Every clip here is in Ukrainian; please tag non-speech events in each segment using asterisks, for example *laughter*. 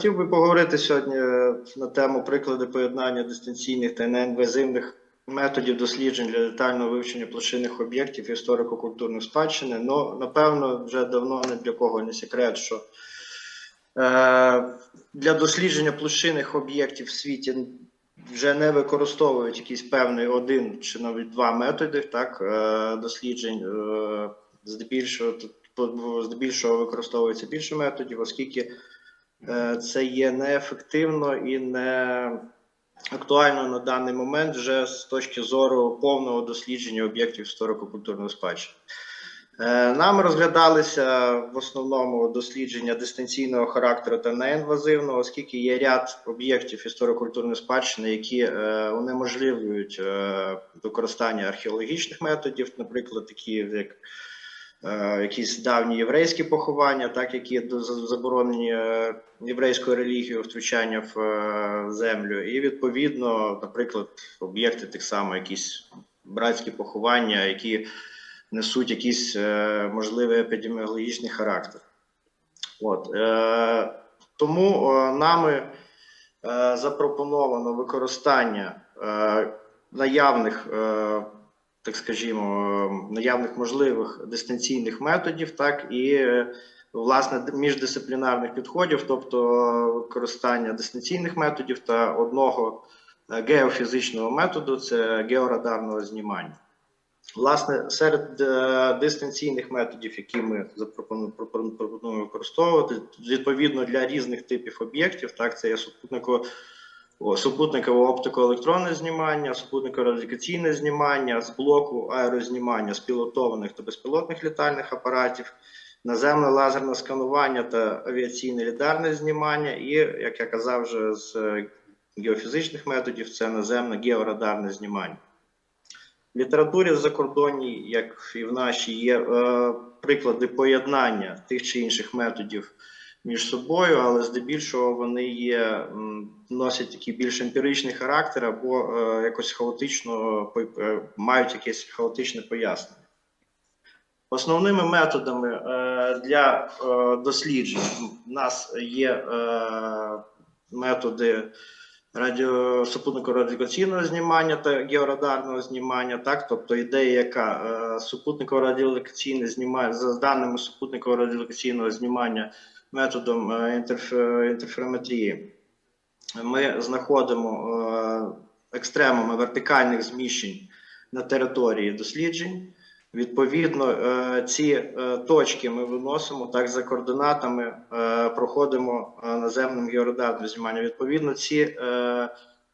хотів би поговорити сьогодні е, на тему приклади поєднання дистанційних та неінвазивних методів досліджень для детального вивчення площинних об'єктів історико-культурної спадщини. Ну, напевно, вже давно не для кого не секрет, що е, для дослідження площинних об'єктів в світі вже не використовують якийсь певний один чи навіть два методи так, е, досліджень. Здебільшого, здебільшого використовується більше методів, оскільки це є неефективно і не актуально на даний момент вже з точки зору повного дослідження об'єктів історико-культурної спадщини. Е, Нами розглядалися в основному дослідження дистанційного характеру та неінвазивного, оскільки є ряд об'єктів історико-культурної спадщини, які е, унеможливлюють е, використання археологічних методів, наприклад, такі як е, якісь давні єврейські поховання, так які заборонені е, єврейською релігією втручання в е, землю, і відповідно, наприклад, об'єкти так само, якісь братські поховання, які несуть якийсь е, можливий епідеміологічний характер. От, е, тому е, нами е, запропоновано використання е, наявних, е, так скажімо, е, наявних можливих дистанційних методів, так і е, власне міждисциплінарних підходів, тобто використання дистанційних методів та одного е, геофізичного методу це георадарного знімання. Власне, серед е, дистанційних методів, які ми запропону- пропону- пропонуємо використовувати, відповідно для різних типів об'єктів, так це є супутниково супутникове оптико-електронне знімання, супутникове радіокаційне знімання з блоку аерознімання з пілотованих та безпілотних літальних апаратів, наземне лазерне сканування та авіаційне лідарне знімання, і, як я казав, вже з е, геофізичних методів, це наземне георадарне знімання. В літературі закордонній, як і в нашій, є е, приклади поєднання тих чи інших методів між собою, але здебільшого вони є, носять такий більш емпіричний характер або е, якось хаотично е, мають якесь хаотичне пояснення. Основними методами е, для досліджень в нас є методи радіо супутниково радіолокаційного знімання та георадарного знімання, так тобто ідея, яка е, супутниково радіолокаційне знімання за даними супутниково радіолокаційного знімання методом е, інтерф, інтерферометрії, ми знаходимо е, екстремуми вертикальних зміщень на території досліджень. Відповідно, е, ці е, точки ми виносимо так за координатами, е, проходимо наземним георадарним зніманням. Відповідно, ці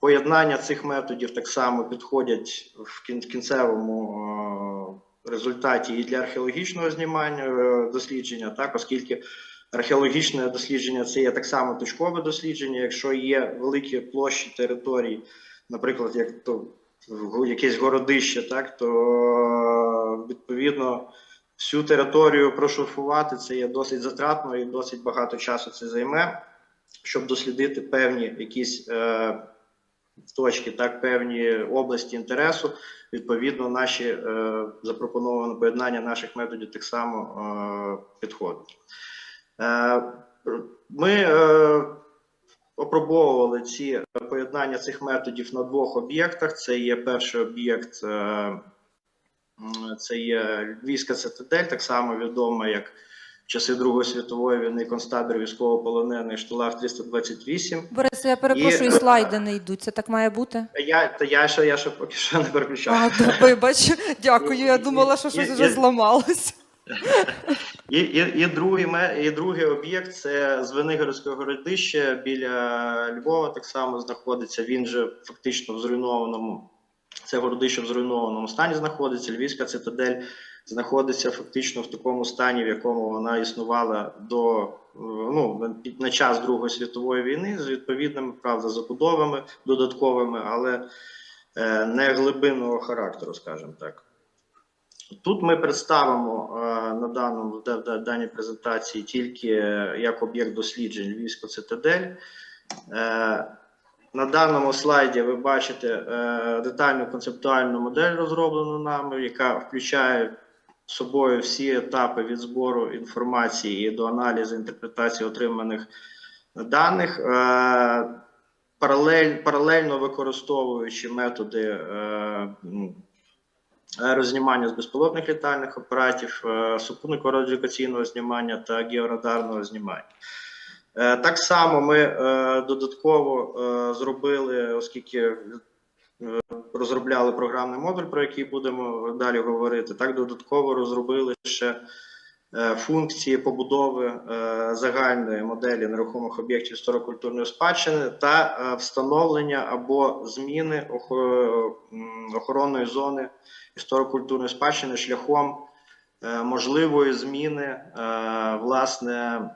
поєднання цих методів так само підходять в кінцевому результаті і для археологічного знімання дослідження, так оскільки археологічне дослідження це є так само точкове дослідження. Якщо є великі площі територій, наприклад, як то якесь городище, так то відповідно всю територію прошурфувати це є досить затратно і досить багато часу це займе, щоб дослідити певні якісь е, точки, так певні області інтересу. Відповідно, наші е, запропоноване поєднання наших методів так само е, підходить. Е, Ми опробовували ці поєднання цих методів на двох об'єктах. Це є перший об'єкт, це є Львівська цитадель, так само відома як в часи Другої світової війни концтабір військовополонений Штулав 328. Борисе, я перепрошую, І- слайди не йдуть. Це так має бути? Я, та я ще, я ще поки що не переключав. А, да, вибач, дякую. Я думала, що щось І- вже і- зламалось. І, і, і, другий, і другий об'єкт це Звенигородське городище біля Львова. Так само знаходиться. Він же фактично в зруйнованому. Це городище в зруйнованому стані знаходиться. Львівська цитадель знаходиться фактично в такому стані, в якому вона існувала до ну, на, час Другої світової війни з відповідними правда забудовами додатковими, але е, не глибинного характеру, скажімо так. Тут ми представимо е, на даному в да- да- даній презентації тільки е, як об'єкт досліджень Львівську цитадель. На даному слайді ви бачите е, детальну концептуальну модель, розроблену нами, яка включає собою всі етапи від збору інформації і до аналізу інтерпретації отриманих даних, е, паралель, паралельно використовуючи методи е, м, аерознімання з безпілотних літальних апаратів, е, супутниково радіолокаційного знімання та георадарного знімання. Е, Так само ми е, додатково е, зробили, оскільки розробляли програмний модуль, про який будемо далі говорити. Так додатково розробили ще функції побудови загальної моделі нерухомих об'єктів історико-культурної спадщини та встановлення або зміни охоронної зони історико-культурної спадщини шляхом можливої зміни власне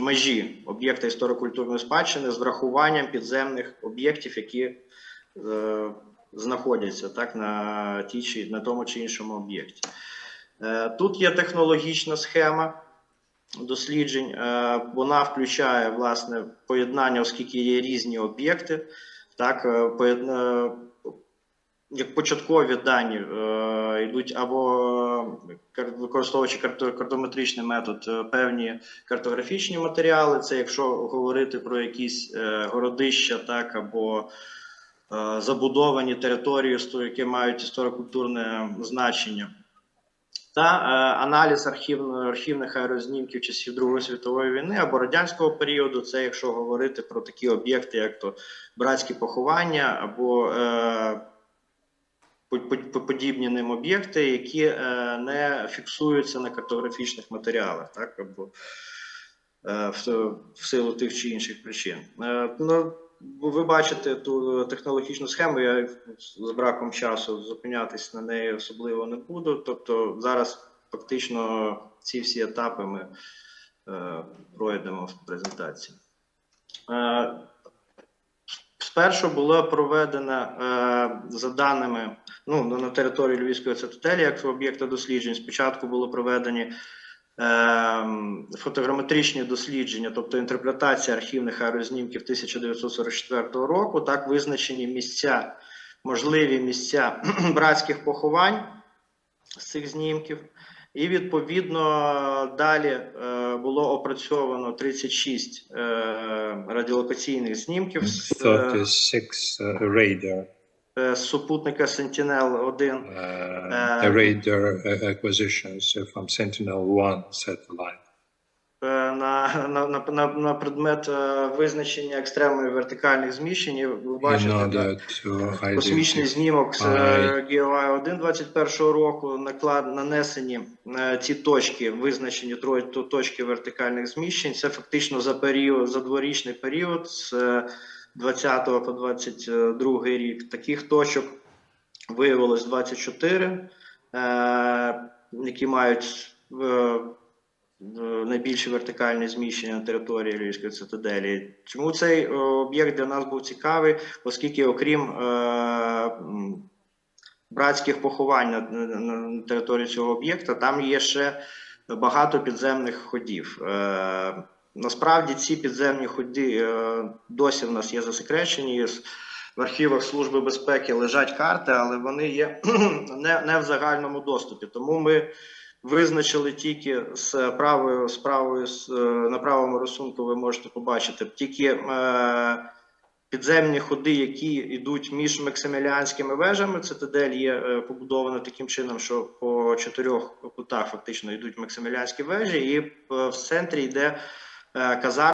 межі об'єкта історико-культурної спадщини з врахуванням підземних об'єктів, які е, знаходяться так на тій чи на тому чи іншому об'єкті. Е, Тут є технологічна схема досліджень. е, Вона включає власне поєднання, оскільки є різні об'єкти. Так, е, поєдна- як початкові дані е, йдуть або е, використовуючи картометричний метод, е, певні картографічні матеріали. Це якщо говорити про якісь е, городища, так або е, забудовані території, які мають історико-культурне значення. Та е, аналіз архівно- архівних аерознімків часів Другої світової війни або радянського періоду, це якщо говорити про такі об'єкти, як то братські поховання або е, подібні ним об'єкти, які е, не фіксуються на картографічних матеріалах, так або е, в, силу тих чи інших причин. Е, ну, ви бачите ту технологічну схему. Я з браком часу зупинятись на неї особливо не буду. Тобто зараз фактично ці всі етапи ми пройдемо в презентації. Спершу було проведено е, за даними ну, на- території Львівської цитаделі, як об'єкта досліджень. Спочатку було проведені е, фотограметричні дослідження, тобто інтерпретація архівних аерознімків 1944 року. Так визначені місця, можливі місця *clears throat* братських поховань з цих знімків. І відповідно далі е, було опрацьовано 36 е, радіолокаційних знімків з, 36 uh, е, з супутника Sentinel-1 uh, Uh, the radar acquisitions from Sentinel-1 satellite. Е, на, на, на, на, предмет е, визначення екстремної вертикальних зміщень. Ви бачите космічний знімок з. GeoEye 1 21 року наклад нанесені е, ці точки, визначені точки вертикальних зміщень. Це фактично за період, за дворічний період з е, 20 по 22 рік. Таких точок виявилось 24, е, які мають е, е, найбільші вертикальні зміщення на території Львівської цитаделі. Чому цей е, об'єкт для нас був цікавий? Оскільки, окрім е, братських поховань на, території цього об'єкта, там є ще багато підземних ходів. Е, насправді ці підземні ходи досі в нас є засекречені. В архівах Служби безпеки лежать карти, але вони є *clears throat* не в загальному доступі. Тому ми визначили тільки з правою з правою е, на правому рисунку. Ви можете побачити тільки е, підземні ходи, які йдуть між Максиміліанськими вежами. Цитадель є е, побудована таким чином, що по чотирьох кутах фактично йдуть Максиміліанські вежі, і е, в центрі йде казарма.